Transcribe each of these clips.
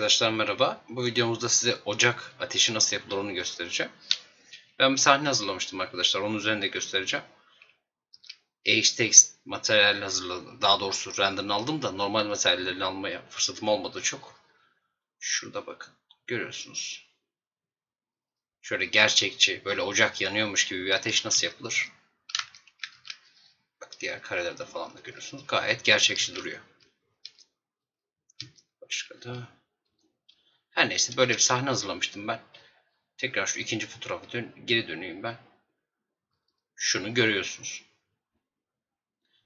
Arkadaşlar merhaba. Bu videomuzda size ocak ateşi nasıl yapılır onu göstereceğim. Ben bir sahne hazırlamıştım arkadaşlar. Onun üzerinde göstereceğim. HTX materyal hazırladım. Daha doğrusu renderını aldım da normal materyallerini almaya fırsatım olmadı çok. Şurada bakın. Görüyorsunuz. Şöyle gerçekçi böyle ocak yanıyormuş gibi bir ateş nasıl yapılır? Bak diğer karelerde falan da görüyorsunuz. Gayet gerçekçi duruyor. Başka da her neyse böyle bir sahne hazırlamıştım ben. Tekrar şu ikinci fotoğrafa dön geri döneyim ben. Şunu görüyorsunuz.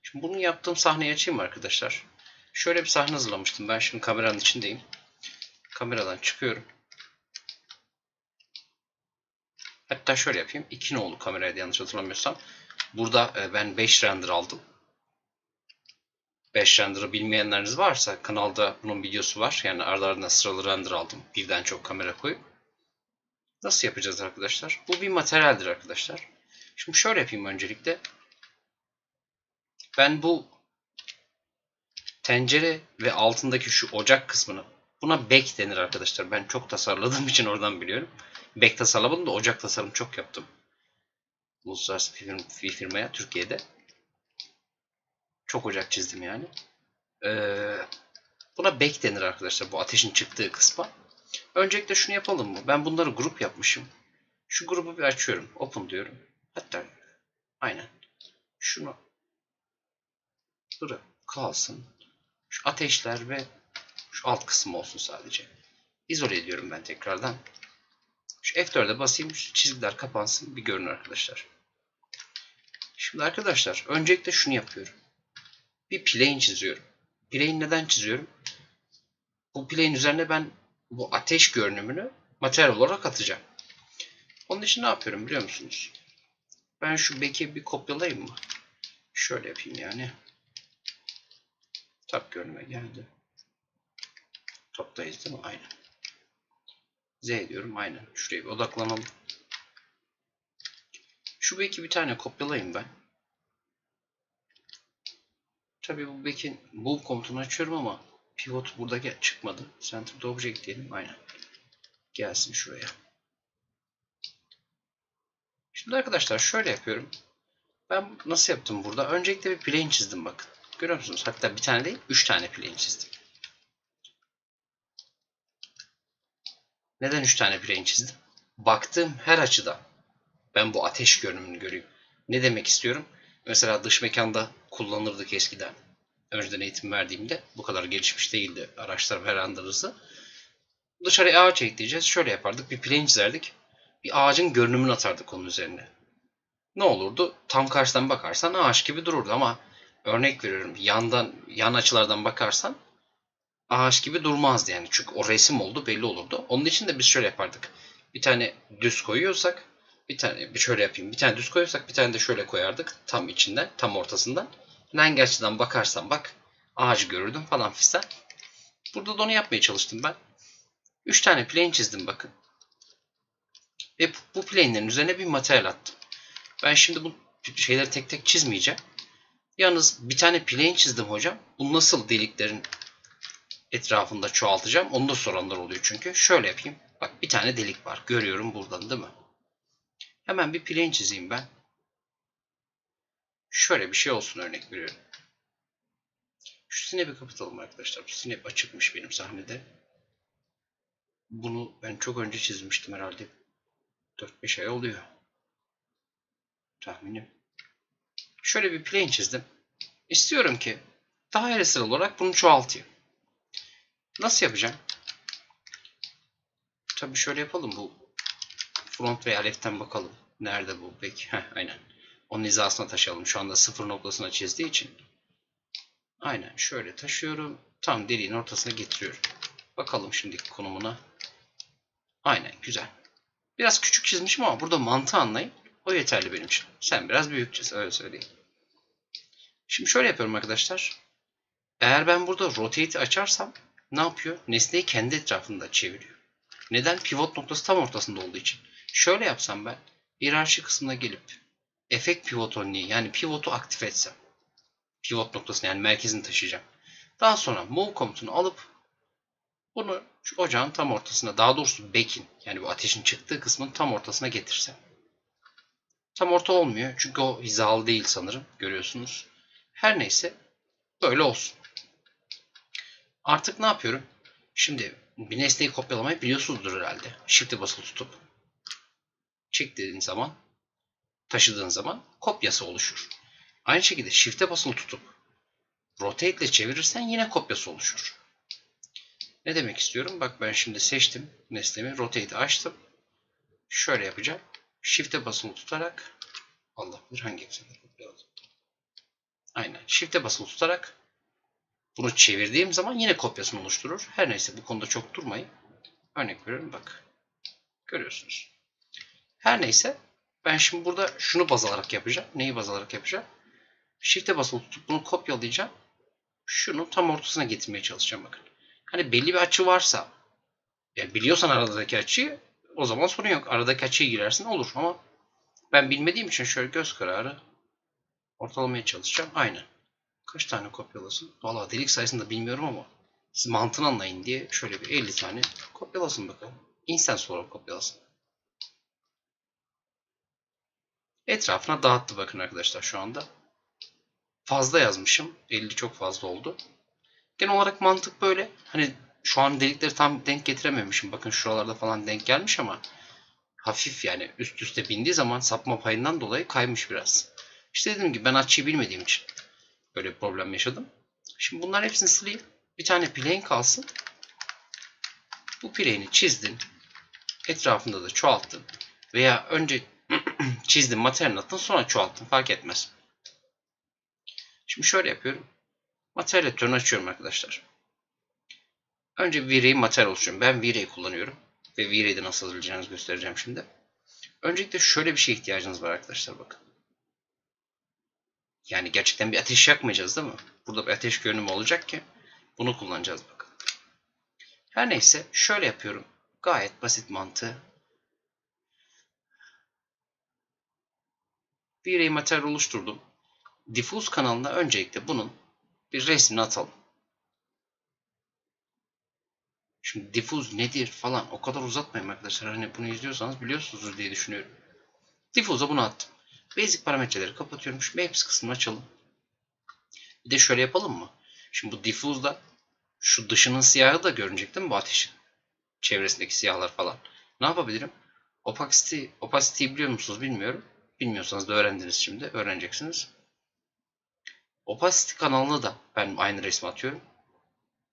Şimdi bunu yaptığım sahneyi açayım arkadaşlar? Şöyle bir sahne hazırlamıştım ben. Şimdi kameranın içindeyim. Kameradan çıkıyorum. Hatta şöyle yapayım. 2 nolu kameraydı yanlış hatırlamıyorsam. Burada e, ben 5 render aldım. 5 render'ı bilmeyenleriniz varsa kanalda bunun videosu var. Yani ardı ardına sıralı render aldım. Birden çok kamera koyup. Nasıl yapacağız arkadaşlar? Bu bir materyaldir arkadaşlar. Şimdi şöyle yapayım öncelikle. Ben bu tencere ve altındaki şu ocak kısmını buna back denir arkadaşlar. Ben çok tasarladığım için oradan biliyorum. Back tasarlamadım da ocak tasarım çok yaptım. Uluslararası bir firmaya Türkiye'de. Çok ocak çizdim yani. Ee, buna back denir arkadaşlar bu ateşin çıktığı kısma. Öncelikle şunu yapalım mı? Ben bunları grup yapmışım. Şu grubu bir açıyorum. Open diyorum. Hatta aynen. Şunu bırak kalsın. Şu ateşler ve şu alt kısım olsun sadece. İzole ediyorum ben tekrardan. Şu F4'e basayım. Şu çizgiler kapansın. Bir görün arkadaşlar. Şimdi arkadaşlar öncelikle şunu yapıyorum bir plane çiziyorum. Plane neden çiziyorum? Bu plane üzerine ben bu ateş görünümünü materyal olarak atacağım. Onun için ne yapıyorum biliyor musunuz? Ben şu beki bir kopyalayayım mı? Şöyle yapayım yani. Tap görünüme geldi. Toptayız değil mi? Aynen. Z diyorum. Aynen. Şuraya bir odaklanalım. Şu beki bir tane kopyalayayım ben. Tabii bu bekin move komutunu açıyorum ama pivot burada çıkmadı. Center to object diyelim. Aynen. Gelsin şuraya. Şimdi arkadaşlar şöyle yapıyorum. Ben nasıl yaptım burada? Öncelikle bir plane çizdim bakın. Görüyor musunuz? Hatta bir tane değil, üç tane plane çizdim. Neden üç tane plane çizdim? Baktığım her açıda ben bu ateş görünümünü göreyim. Ne demek istiyorum? Mesela dış mekanda kullanırdık eskiden. Önceden eğitim verdiğimde bu kadar gelişmiş değildi araçlar ve render hızı. Dışarıya ağaç ekleyeceğiz. Şöyle yapardık. Bir plane çizerdik. Bir ağacın görünümünü atardık onun üzerine. Ne olurdu? Tam karşıdan bakarsan ağaç gibi dururdu ama örnek veriyorum yandan yan açılardan bakarsan ağaç gibi durmazdı yani. Çünkü o resim oldu belli olurdu. Onun için de biz şöyle yapardık. Bir tane düz koyuyorsak bir tane bir şöyle yapayım. Bir tane düz koyuyorsak bir tane de şöyle koyardık. Tam içinden, tam ortasından. Hangi açıdan bakarsan bak ağacı görürdüm falan fistan. Burada da onu yapmaya çalıştım ben. 3 tane plane çizdim bakın. Ve bu plane'lerin üzerine bir materyal attım. Ben şimdi bu şeyleri tek tek çizmeyeceğim. Yalnız bir tane plane çizdim hocam. Bu nasıl deliklerin etrafında çoğaltacağım? Onu da soranlar oluyor çünkü. Şöyle yapayım. Bak bir tane delik var. Görüyorum buradan değil mi? Hemen bir plane çizeyim ben. Şöyle bir şey olsun örnek veriyorum. Şu snap'i kapatalım arkadaşlar. Bu snap açıkmış benim sahnede. Bunu ben çok önce çizmiştim herhalde. 4-5 ay oluyor. Tahminim. Şöyle bir plane çizdim. İstiyorum ki daire olarak bunu çoğaltayım. Nasıl yapacağım? Tabii şöyle yapalım bu front veya left'ten bakalım. Nerede bu peki? Aynen. Onun hizasına taşıyalım. Şu anda sıfır noktasına çizdiği için. Aynen şöyle taşıyorum. Tam deliğin ortasına getiriyorum. Bakalım şimdiki konumuna. Aynen güzel. Biraz küçük çizmişim ama burada mantığı anlayın. O yeterli benim için. Sen biraz büyük çiz öyle söyleyeyim. Şimdi şöyle yapıyorum arkadaşlar. Eğer ben burada rotate açarsam ne yapıyor? Nesneyi kendi etrafında çeviriyor. Neden? Pivot noktası tam ortasında olduğu için. Şöyle yapsam ben hiyerarşi kısmına gelip efekt pivot only yani pivotu aktif etsem pivot noktasını yani merkezini taşıyacağım. Daha sonra move komutunu alıp Bunu şu ocağın tam ortasına daha doğrusu bekin yani bu ateşin çıktığı kısmın tam ortasına getirsem. Tam orta olmuyor çünkü o hizalı değil sanırım görüyorsunuz. Her neyse böyle olsun. Artık ne yapıyorum? Şimdi bir nesneyi kopyalamayı biliyorsunuzdur herhalde. Shift'e basılı tutup çektiğin zaman taşıdığın zaman kopyası oluşur. Aynı şekilde Shift'e basılı tutup rotate ile çevirirsen yine kopyası oluşur. Ne demek istiyorum? Bak ben şimdi seçtim nesnemi. Rotate'i açtım. Şöyle yapacağım. Shift'e basılı tutarak Allah bilir hangi eksenleri kopyaladım. Aynen. Shift'e basılı tutarak bunu çevirdiğim zaman yine kopyasını oluşturur. Her neyse bu konuda çok durmayın. Örnek veriyorum bak. Görüyorsunuz. Her neyse ben şimdi burada şunu baz alarak yapacağım. Neyi baz alarak yapacağım? Shift'e basılı tutup bunu kopyalayacağım. Şunu tam ortasına getirmeye çalışacağım bakın. Hani belli bir açı varsa yani biliyorsan aradaki açıyı o zaman sorun yok. Aradaki açıyı girersin olur ama ben bilmediğim için şöyle göz kararı ortalamaya çalışacağım. Aynen. Kaç tane kopyalasın? Valla delik sayısını da bilmiyorum ama siz mantığını anlayın diye şöyle bir 50 tane kopyalasın bakalım. Instance olarak kopyalasın. Etrafına dağıttı bakın arkadaşlar şu anda. Fazla yazmışım. 50 çok fazla oldu. Genel olarak mantık böyle. Hani şu an delikleri tam denk getirememişim. Bakın şuralarda falan denk gelmiş ama hafif yani üst üste bindiği zaman sapma payından dolayı kaymış biraz. İşte dediğim gibi ben açıyı bilmediğim için böyle bir problem yaşadım. Şimdi bunların hepsini sileyim. Bir tane plane kalsın. Bu plane'i çizdin. Etrafında da çoğalttın. Veya önce çizdim materyal attın sonra çoğalttın fark etmez. Şimdi şöyle yapıyorum. Materyal editörünü açıyorum arkadaşlar. Önce V-Ray materyal oluşturuyorum. Ben V-Ray kullanıyorum. Ve V-Ray'de nasıl hazırlayacağınızı göstereceğim şimdi. Öncelikle şöyle bir şeye ihtiyacınız var arkadaşlar bakın. Yani gerçekten bir ateş yakmayacağız değil mi? Burada bir ateş görünümü olacak ki bunu kullanacağız bakın. Her neyse şöyle yapıyorum. Gayet basit mantığı. V-Ray materyal oluşturdum. Diffuse kanalına öncelikle bunun bir resmini atalım. Şimdi diffuse nedir falan o kadar uzatmayayım arkadaşlar. Hani bunu izliyorsanız biliyorsunuzdur diye düşünüyorum. Diffuse'a bunu attım. Basic parametreleri kapatıyorum. Şu Maps kısmını açalım. Bir de şöyle yapalım mı? Şimdi bu diffuse'da şu dışının siyahı da görünecek değil mi bu ateşin? Çevresindeki siyahlar falan. Ne yapabilirim? Opacity, opacity'yi biliyor musunuz bilmiyorum. Bilmiyorsanız da öğrendiniz şimdi. Öğreneceksiniz. Opacity kanalını da ben aynı resmi atıyorum.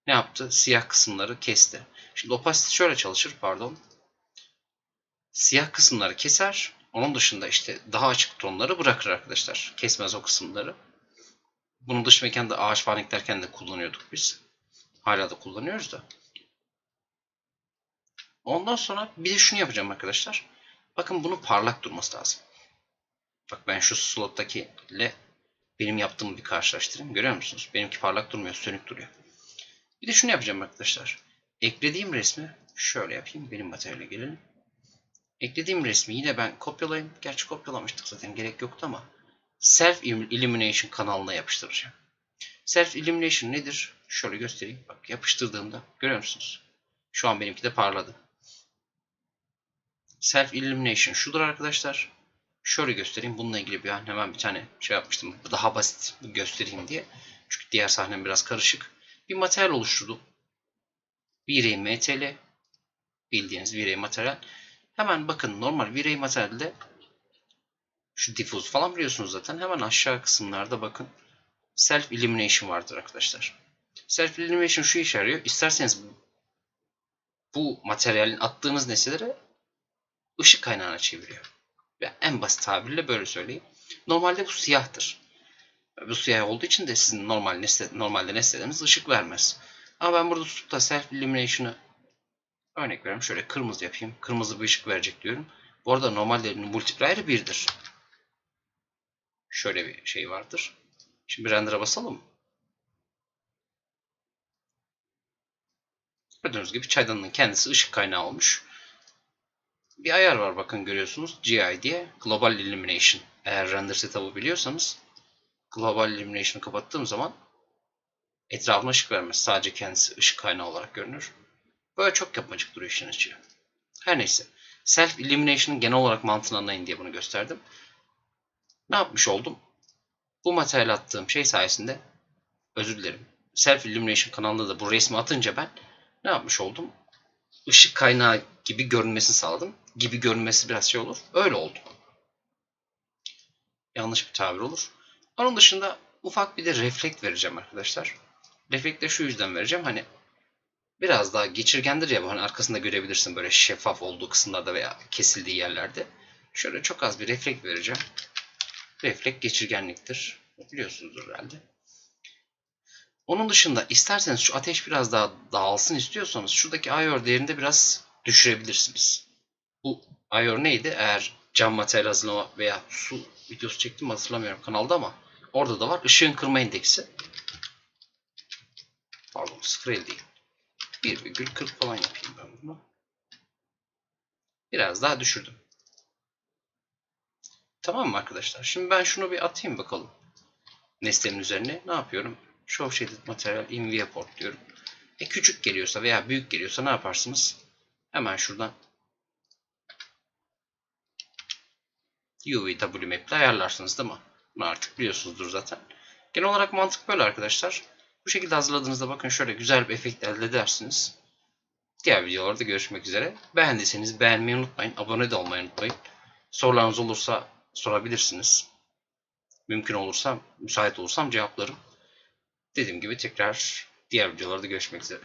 Ne yaptı? Siyah kısımları kesti. Şimdi opacity şöyle çalışır pardon. Siyah kısımları keser. Onun dışında işte daha açık tonları bırakır arkadaşlar. Kesmez o kısımları. Bunu dış mekanda ağaç falan eklerken de kullanıyorduk biz. Hala da kullanıyoruz da. Ondan sonra bir de şunu yapacağım arkadaşlar. Bakın bunun parlak durması lazım. Bak ben şu slottaki ile benim yaptığımı bir karşılaştırayım. Görüyor musunuz? Benimki parlak durmuyor, sönük duruyor. Bir de şunu yapacağım arkadaşlar. Eklediğim resmi şöyle yapayım. Benim materyale gelelim. Eklediğim resmi yine ben kopyalayayım. Gerçi kopyalamıştık zaten gerek yoktu ama Self Illumination kanalına yapıştıracağım. Self Illumination nedir? Şöyle göstereyim. Bak yapıştırdığımda görüyor musunuz? Şu an benimki de parladı. Self Illumination şudur arkadaşlar. Şöyle göstereyim. Bununla ilgili bir hemen bir tane şey yapmıştım. Daha basit göstereyim diye. Çünkü diğer sahnem biraz karışık. Bir materyal oluşturdum. V-Ray MTL. Bildiğiniz V-Ray materyal. Hemen bakın normal V-Ray materyalde şu diffuse falan biliyorsunuz zaten. Hemen aşağı kısımlarda bakın. Self Illumination vardır arkadaşlar. Self Illumination şu işe yarıyor. İsterseniz bu materyalin attığınız nesneleri ışık kaynağına çeviriyor. En basit tabirle böyle söyleyeyim. Normalde bu siyahtır. Bu siyah olduğu için de sizin normal nesne, normalde nesneleriniz ışık vermez. Ama ben burada tutup da self illumination'ı örnek veriyorum. Şöyle kırmızı yapayım. Kırmızı bir ışık verecek diyorum. Bu arada normalde multiplier 1'dir. Şöyle bir şey vardır. Şimdi render'a basalım. Gördüğünüz gibi çaydanlığın kendisi ışık kaynağı olmuş. Bir ayar var bakın görüyorsunuz. GI diye. Global Illumination. Eğer render setup'ı biliyorsanız Global Illumination'ı kapattığım zaman etrafına ışık vermez. Sadece kendisi ışık kaynağı olarak görünür. Böyle çok yapmacık duruyor işin açığı. Her neyse. Self Illumination'ın genel olarak mantığını anlayın diye bunu gösterdim. Ne yapmış oldum? Bu materyal attığım şey sayesinde özür dilerim. Self Illumination kanalında da bu resmi atınca ben ne yapmış oldum? Işık kaynağı gibi görünmesini sağladım. Gibi görünmesi biraz şey olur. Öyle oldu. Yanlış bir tabir olur. Onun dışında ufak bir de reflekt vereceğim arkadaşlar. Reflekt de şu yüzden vereceğim. Hani biraz daha geçirgendir ya bu hani arkasında görebilirsin böyle şeffaf olduğu kısımlarda veya kesildiği yerlerde. Şöyle çok az bir reflekt vereceğim. Reflekt geçirgenliktir. Biliyorsunuzdur herhalde. Onun dışında isterseniz şu ateş biraz daha dağılsın istiyorsanız şuradaki IOR değerini de biraz düşürebilirsiniz. IOR neydi? Eğer cam materyal hazırlama veya su videosu çektim hatırlamıyorum kanalda ama orada da var. Işığın kırma indeksi. Pardon 0.50 değil. 1,40 falan yapayım ben bunu. Biraz daha düşürdüm. Tamam mı arkadaşlar? Şimdi ben şunu bir atayım bakalım. Nesnenin üzerine. Ne yapıyorum? Show Shaded Material in Viewport diyorum. E küçük geliyorsa veya büyük geliyorsa ne yaparsınız? Hemen şuradan UV ile ayarlarsınız değil mi? Bunu artık biliyorsunuzdur zaten. Genel olarak mantık böyle arkadaşlar. Bu şekilde hazırladığınızda bakın şöyle güzel bir efekt elde edersiniz. Diğer videolarda görüşmek üzere. Beğendiyseniz beğenmeyi unutmayın. Abone de olmayı unutmayın. Sorularınız olursa sorabilirsiniz. Mümkün olursa, müsait olursam cevaplarım. Dediğim gibi tekrar diğer videolarda görüşmek üzere.